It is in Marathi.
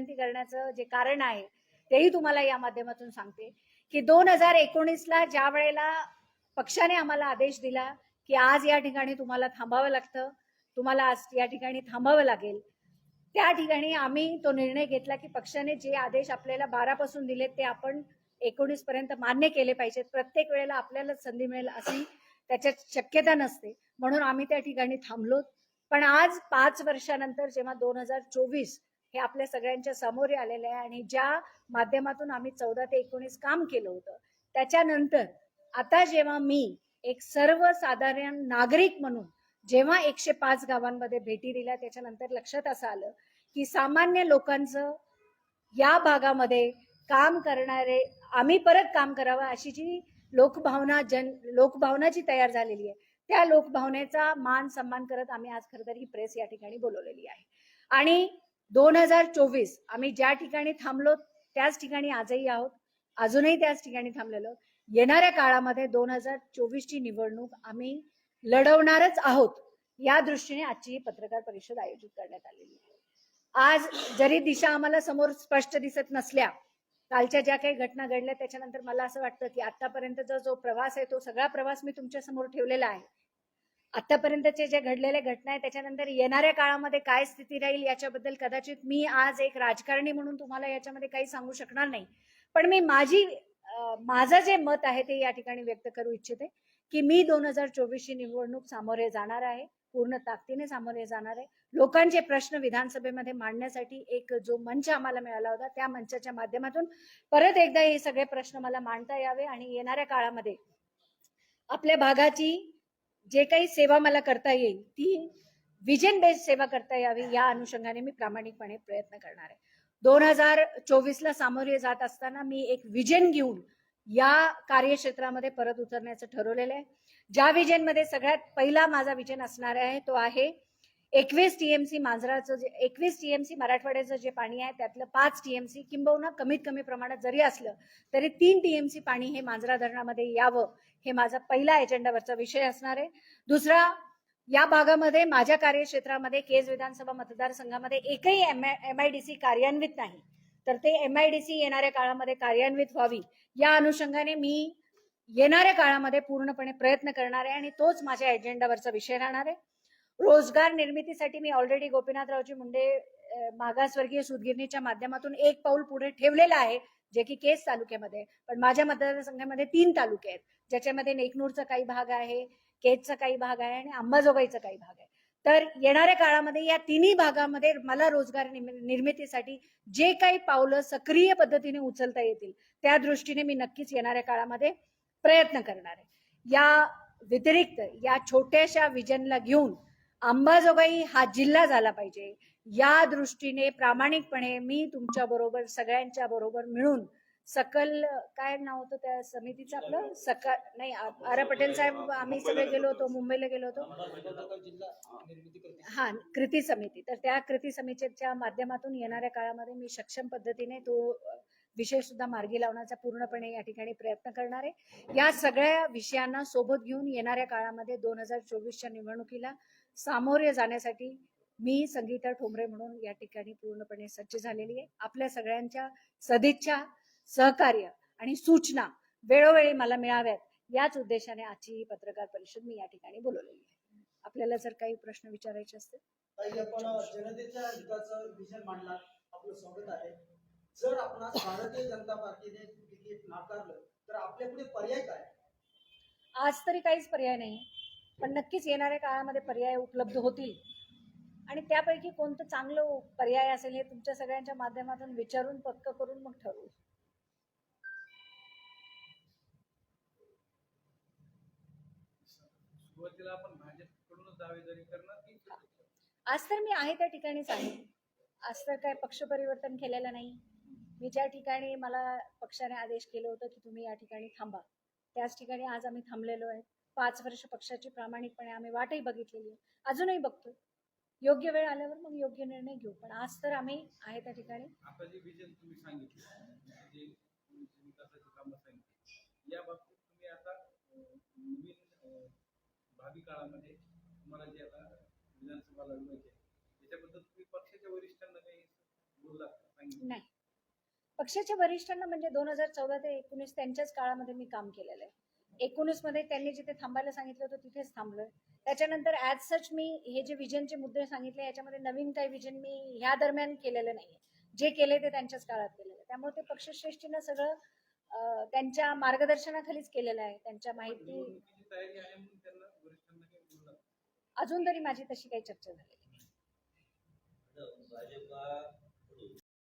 विनंती करण्याचं जे कारण आहे तेही तुम्हाला या माध्यमातून सांगते. की दोन हजार एकोणीसला ज्या वेळेला पक्षाने आम्हाला आदेश दिला की आज या ठिकाणी तुम्हाला थांबावं लागतं तुम्हाला आज या ठिकाणी थांबावं लागेल त्या ठिकाणी आम्ही तो निर्णय घेतला की पक्षाने जे आदेश आपल्याला बारापासून दिलेत ते आपण एकोणीस पर्यंत मान्य केले पाहिजेत. प्रत्येक वेळेला आपल्याला संधी मिळेल अशी त्याच्यात शक्यता नसते. म्हणून आम्ही त्या ठिकाणी थांबलो पण आज पाच वर्षानंतर जेव्हा दोन हजार चोवीस हे आपल्या सगळ्यांच्या समोर आलेलं आहे आणि ज्या माध्यमातून आम्ही चौदा ते एकोणीस काम केलं होतं त्याच्यानंतर आता जेव्हा मी एक सर्वसाधारण नागरिक म्हणून जेव्हा एकशे पाच गावांमध्ये भेटी दिल्या त्याच्यानंतर लक्षात असं आलं की सामान्य लोकांचं या भागामध्ये काम करणारे आम्ही परत काम करावं अशी जी लोकभावना जन लोकभावना जी तयार झालेली आहे त्या लोकभावनेचा मान सन्मान करत आम्ही आज खरं तर ही प्रेस या ठिकाणी बोलवलेली आहे. आणि दोन हजार चोवीस आम्ही ज्या ठिकाणी थांबलो त्याच ठिकाणी आजही आहोत. अजूनही त्याच ठिकाणी थांबलेलो. येणाऱ्या काळामध्ये दोन हजार चोवीसची निवडणूक आम्ही लढवणारच आहोत या दृष्टीने आजची ही पत्रकार परिषद आयोजित करण्यात आलेली आहे. आज जरी दिशा आम्हाला समोर स्पष्ट दिसत नसल्या कालच्या ज्या काही घटना घडल्या त्याच्यानंतर मला असं वाटतं की आतापर्यंतचा जो प्रवास आहे तो सगळा प्रवास मी तुमच्यासमोर ठेवलेला आहे. आतापर्यंतचे जे घडलेल्या घटना आहेत त्याच्यानंतर येणाऱ्या काळामध्ये काय स्थिती राहील याच्याबद्दल कदाचित मी आज एक राजकारणी म्हणून तुम्हाला याच्यामध्ये काही सांगू शकणार नाही. पण मी माझी माझं जे मत आहे ते या ठिकाणी व्यक्त करू इच्छिते की मी दोन हजार चोवीसची निवडणूक सामोरे जाणार आहे पूर्ण ताकदीने सामोरे जाणार आहे. लोकांचे प्रश्न विधानसभेमध्ये मांडण्यासाठी एक जो मंच आम्हाला मिळाला होता त्या मंचाच्या माध्यमातून परत एकदा हे सगळे प्रश्न मला मांडता यावे आणि येणाऱ्या काळामध्ये आपल्या भागाची जे काही सेवा मला करता येईल ती विजन बेस्ड सेवा करता यावी या अनुषंगाने मी प्रामाणिकपणे प्रयत्न करणार आहे. दोन हजार चोवीसला सामोरे जात असताना मी एक विजन घेऊन या कार्यक्षेत्रामध्ये परत उतरण्याचं ठरवलेलं आहे. ज्या विजनमध्ये सगळ्यात पहिला माझा विजन असणार आहे तो आहे एकवीस टीएमसी मांजराचं जे एकवीस टीएमसी मराठवाड्याचं जे पाणी आहे त्यातलं पाच टीएमसी किंबहुना कमीत कमी प्रमाणात जरी असलं तरी तीन टीएमसी पाणी हे मांजरा धरणामध्ये यावं हे माझा पहिला एजेंडावरचा विषय असणार आहे. दुसरा या भागामध्ये माझ्या कार्यक्षेत्रामध्ये केज विधानसभा मतदारसंघामध्ये एकही एम आय डी सी कार्यान्वित नाही. तर ते एम आय डी सी येणाऱ्या काळामध्ये कार्यान्वित व्हावी या अनुषंगाने मी येणाऱ्या काळामध्ये पूर्णपणे प्रयत्न करणार आहे आणि तोच माझ्या एजेंडावरचा विषय राहणार आहे. रोजगार निर्मितीसाठी मी ऑलरेडी गोपीनाथरावजी मुंडे मागासवर्गीय सुदगिरणीच्या माध्यमातून एक पाऊल पुढे ठेवलेलं आहे जे की केस तालुक्यामध्ये. पण माझ्या मतदारसंघामध्ये तीन तालुके आहेत ज्याच्यामध्ये नेकनूरचा काही भाग आहे केजचा काही भाग आहे आणि अंबाजोगाईचा काही भाग आहे. तर येणाऱ्या काळामध्ये या तिन्ही भागामध्ये मला रोजगार निर्मितीसाठी जे काही पावलं सक्रिय पद्धतीने उचलता येतील त्या दृष्टीने मी नक्कीच येणाऱ्या काळामध्ये प्रयत्न करणार आहे. या व्यतिरिक्त या छोट्याशा विजनला घेऊन अंबाजोगाई हा जिल्हा झाला पाहिजे. या दृष्टीने प्रामाणिकपणे मी तुमच्या बरोबर सगळ्यांच्या बरोबर मिळून सकल काय नाव होतं त्या समितीचं आपलं? सकाळ नाही आरा पटेल साहेब आम्ही सगळे गेलो होतो मुंबईला गेलो होतो. हा कृती समिती. तर त्या कृती समितीच्या माध्यमातून येणाऱ्या काळामध्ये मी सक्षम पद्धतीने तो विषय सुद्धा मार्गी लावण्याचा पूर्णपणे या ठिकाणी प्रयत्न करणार आहे. या सगळ्या विषयांना सोबत घेऊन येणाऱ्या काळामध्ये दोन हजार चोवीसच्या निवडणुकीला सामोरे जाण्यासाठी मी संगीता ठोंबरे म्हणून या ठिकाणी पूर्णपणे सज्ज झालेली आहे. आपल्या सगळ्यांच्या सदिच्छा सहकार्य आणि सूचना वेळोवेळी मला मिळाव्यात याच उद्देशाने आजची ही पत्रकार परिषद मी या ठिकाणी बोलवलेली आहे. आपल्याला जर काही प्रश्न विचारायचे असतील? ताई आपण जनतेच्या हिताचं विजन मांडला आपलं स्वागत आहे. जर आपणास भारतीय जनता पार्टीने तिकीट नाकारलं तर आपल्यापुढे पर्याय काय? आज तरी काहीच पर्याय नाही. पण नक्कीच येणाऱ्या काळामध्ये पर्याय उपलब्ध होतील. आणि त्यापैकी कोणतं चांगलं पर्याय असेल हे तुमच्या सगळ्यांच्या माध्यमातून विचारून पक्क करून मग ठरवू. आज तर मी आहे त्या ठिकाणीच आहे. आज तर काय पक्ष परिवर्तन केलेलं नाही. मी ज्या ठिकाणी मला पक्षाने आदेश केलं होतं की तुम्ही या ठिकाणी थांबा. त्याच ठिकाणी आज आम्ही थांबलेलो आहे. पाच वर्ष पक्षाची प्रामाणिकपणे आम्ही वाटही बघितलेली आहे. अजूनही बघतो योग्य वेळ आल्यावर मग योग्य निर्णय घेऊ. पण आज तर आम्ही आहे त्या ठिकाणी. भावी काळामध्ये तुम्हाला जे आता विधानसभा लढवायची त्याच्याबद्दल तुम्ही पक्षाच्या वरिष्ठांना काही बोलला सांगितलं? पक्षाच्या वरिष्ठांना म्हणजे दोन हजार चौदा ते एकोणीस त्यांच्याच काळामध्ये मी काम केलेलं आहे. एकोणीसमध्ये त्यांनी जिथे थांबायला सांगितलं होतं तिथेच थांबलोय. त्याच्यानंतर ऍज सच मी हे जे विजनचे मुद्दे सांगितले याच्यामध्ये नवीन काही विजन मी ह्या दरम्यान केलेलं नाहीये. जे केले ते त्यांच्याच काळात केलेलं त्यामुळे ते पक्षश्रेष्ठीनं सगळं त्यांच्या मार्गदर्शनाखालीच केलेलं आहे. त्यांच्या माहिती अजून तरी माझी तशी काही चर्चा झालेली नाही. भाजपा